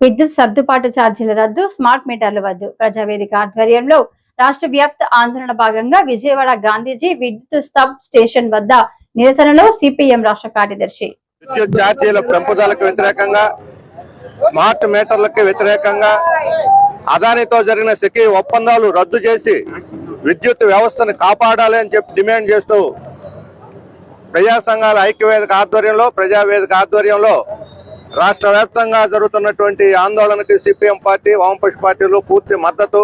విద్యుత్ సర్దుబాటు ఛార్జీల రద్దు స్మార్ట్ మీటర్ల వద్దు ప్రజావేదిక ఆధ్వర్యంలో రాష్ట్ర వ్యాప్త ఆందోళన భాగంగా విజయవాడ గాంధీజీ విద్యుత్ సబ్ స్టేషన్ వద్ద నిరసనలో సిపిఎం రాష్ట్ర కార్యదర్శి. విద్యుత్ ఛార్జీల పెంపుదలకు వ్యతిరేకంగా స్మార్ట్ మీటర్లకు వ్యతిరేకంగా అదానితో జరిగిన సెకీ ఒప్పందాలు రద్దు చేసి విద్యుత్ వ్యవస్థను కాపాడాలి అని చెప్పి డిమాండ్ చేస్తూ ప్రజా సంఘాల ఐక్యవేదిక ఆధ్వర్యంలో ప్రజావేదిక ఆధ్వర్యంలో రాష్ట్ర వ్యాప్తంగా జరుగుతున్నటువంటి ఆందోళనకి సిపిఎం పార్టీ వామపక్ష పార్టీలు పూర్తి మద్దతు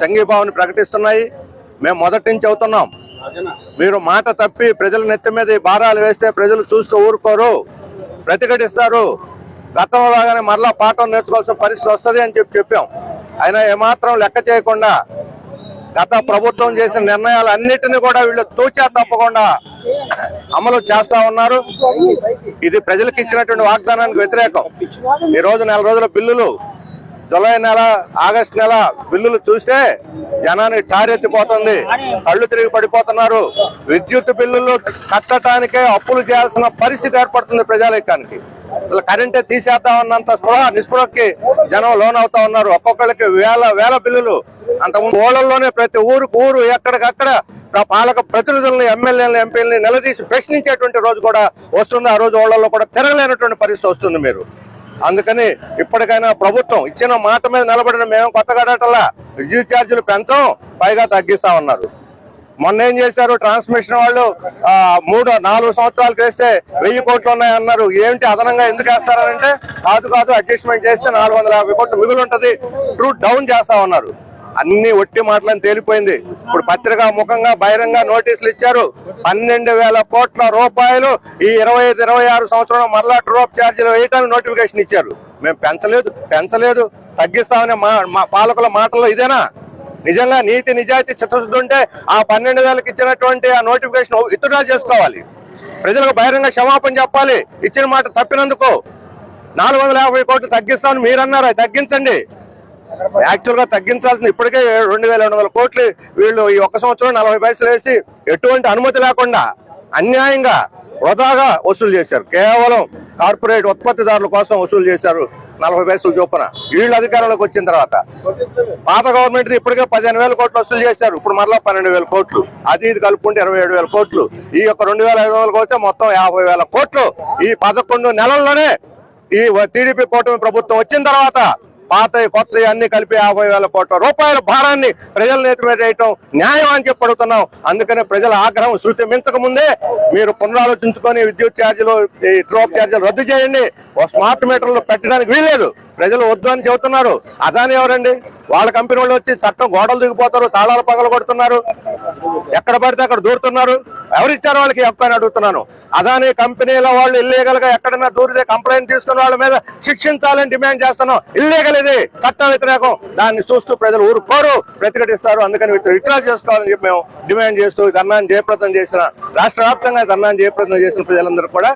సంఘీభావాన్ని ప్రకటిస్తున్నాయి. మేము మొదటి నుంచి అవుతున్నాం మీరు మాట తప్పి ప్రజల నెత్తి మీద భారాలు వేస్తే ప్రజలు చూస్తూ ఊరుకోరు ప్రతిఘటిస్తారు. గతంలో లాగానే మరలా పాఠం నేర్చుకోవాల్సిన పరిస్థితి వస్తుంది అని చెప్పి చెప్పాం. అయినా ఏమాత్రం లెక్క చేయకుండా గత ప్రభుత్వం చేసిన నిర్ణయాలు అన్నిటిని కూడా వీళ్ళు తూచా తప్పకుండా అమలు చేస్తా ఉన్నారు. ఇది ప్రజలకు ఇచ్చినటువంటి వాగ్దానానికి వ్యతిరేకం. ఈ రోజు నెల రోజుల బిల్లులు జూలై నెల ఆగస్టు నెల బిల్లులు చూస్తే జనానికి టారెత్తిపోతుంది కళ్ళు తిరిగి పడిపోతున్నారు. విద్యుత్ బిల్లులు కట్టడానికే అప్పులు చేయాల్సిన పరిస్థితి ఏర్పడుతుంది ప్రజాలకానికి ఇలా కరెంటే తీసేద్దామన్నంత స్పృహ నిస్పృహకి జనం లోన్ అవుతా ఉన్నారు. ఒక్కొక్కరికి వేల వేల బిల్లులు. అంత ఊళ్ళల్లోనే ప్రతి ఊరుకు ఊరు ఎక్కడికక్కడ పాలక ప్రతినిధులను ఎమ్మెల్యేలను ఎంపీలని నిలదీసి ప్రశ్నించేటువంటి రోజు కూడా వస్తుంది. ఆ రోజు ఊళ్ళల్లో కూడా తిరగలేనటువంటి పరిస్థితి వస్తుంది మీరు. అందుకని ఇప్పటికైనా ప్రభుత్వం ఇచ్చిన మాట మీద నిలబడిన మేము కొత్తగా విద్యుత్ ఛార్జీలు పెంచం పైగా తగ్గిస్తా ఉన్నారు. మొన్న ఏం చేశారు? ట్రాన్స్మిషన్ వాళ్ళు ఆ, మూడు నాలుగు సంవత్సరాలు చేస్తే వెయ్యి కోట్లు ఉన్నాయన్నారు ఏంటి అదనంగా ఎందుకు వేస్తారంటే కాదు కాదు అడ్జస్ట్మెంట్ చేస్తే నాలుగు వందల యాభై కోట్లు మిగులు ఉంటుంది ట్రూ డౌన్ చేస్తా ఉన్నారు. అన్ని ఒట్టి మాటలను తేలిపోయింది. ఇప్పుడు పత్రికా ముఖంగా బహిరంగ నోటీసులు ఇచ్చారు. పన్నెండు వేల కోట్ల రూపాయలు ఈ ఇరవై ఐదు ఇరవై ఆరు సంవత్సరంలో మరలా డ్రాప్ ఛార్జీలు వేయటానికి నోటిఫికేషన్ ఇచ్చారు. మేము పెంచలేదు పెంచలేదు తగ్గిస్తామనే మా మా పాలకుల మాటల్లో ఇదేనా? నిజంగా నీతి నిజాయితీ చిత్తశుద్ధి ఉంటే ఆ పన్నెండు వేలకు ఇచ్చినటువంటి ఆ నోటిఫికేషన్ విత్డ్రా చేసుకోవాలి. ప్రజలకు బహిరంగ క్షమాపణ చెప్పాలి. ఇచ్చిన మాట తప్పినందుకు నాలుగు వందల యాభై కోట్లు తగ్గిస్తామని మీరు అన్నారు తగ్గించండి. యాక్చువల్గా తగ్గించాల్సింది ఇప్పటికే రెండు వేల రెండు వందల కోట్లు వీళ్ళు ఈ ఒక్క సంవత్సరం నలభై పైసలు వేసి ఎటువంటి అనుమతి లేకుండా అన్యాయంగా వృధాగా వసూలు చేశారు. కేవలం కార్పొరేట్ ఉత్పత్తిదారుల కోసం వసూలు చేశారు నలభై పైసలు చొప్పున. వీళ్ళు అధికారంలోకి వచ్చిన తర్వాత. పాత గవర్నమెంట్ ఇప్పటికే పదిహేను వేల కోట్లు వసూలు చేశారు. ఇప్పుడు మరలా పన్నెండు వేల కోట్లు. అది ఇది కలుపుకుంటే ఇరవై ఏడు వేల కోట్లు. ఈ యొక్క రెండు వేల ఐదు వందల కోట్లు మొత్తం యాభై వేల కోట్లు. ఈ పదకొండు నెలల్లోనే ఈ టీడీపీ కూటమి ప్రభుత్వం వచ్చిన తర్వాత పాత కొత్త అన్ని కలిపి యాభై వేల కోట్ల రూపాయల భారాన్ని ప్రజల నేతి వేయటం న్యాయం అని చెప్పి అడుగుతున్నాం. అందుకనే ప్రజల ఆగ్రహం శృతి మించక ముందే మీరు పునరాలోచించుకొని విద్యుత్ ఛార్జీలు ఈ డ్రాప్ ఛార్జీలు రద్దు చేయండి. స్మార్ట్ మీటర్లు పెట్టడానికి వీల్లేదు. ప్రజలు వద్దు అని చెబుతున్నారు. అదాని ఎవరండి? వాళ్ళ కంపెనీ వాళ్ళు వచ్చి చట్టం గోడలు దిగిపోతారు తాళాలు పగలు కొడుతున్నారు ఎక్కడ పడితే అక్కడ దూరుతున్నారు. ఎవరిచ్చారు వాళ్ళకి? హక్కు అని అడుగుతున్నాను. అదాని కంపెనీల వాళ్ళు ఇల్లీగల్గా ఎక్కడైనా దూరితే కంప్లైంట్ తీసుకున్న వాళ్ళ మీద శిక్షించాలని డిమాండ్ చేస్తున్నాం ఇల్లీగల్ ఇది. చట్ట వ్యతిరేకం. దాన్ని చూస్తూ ప్రజలు ఊరుకోరు ప్రతిఘటిస్తారు. అందుకని విత్డ్రా చేసుకోవాలని చెప్పి మేము డిమాండ్ చేస్తూ ధర్నాన్ని జయప్రదం చేసిన రాష్ట్ర వ్యాప్తంగా ధర్నాన్ని జయప్రదం చేసిన ప్రజలందరూ కూడా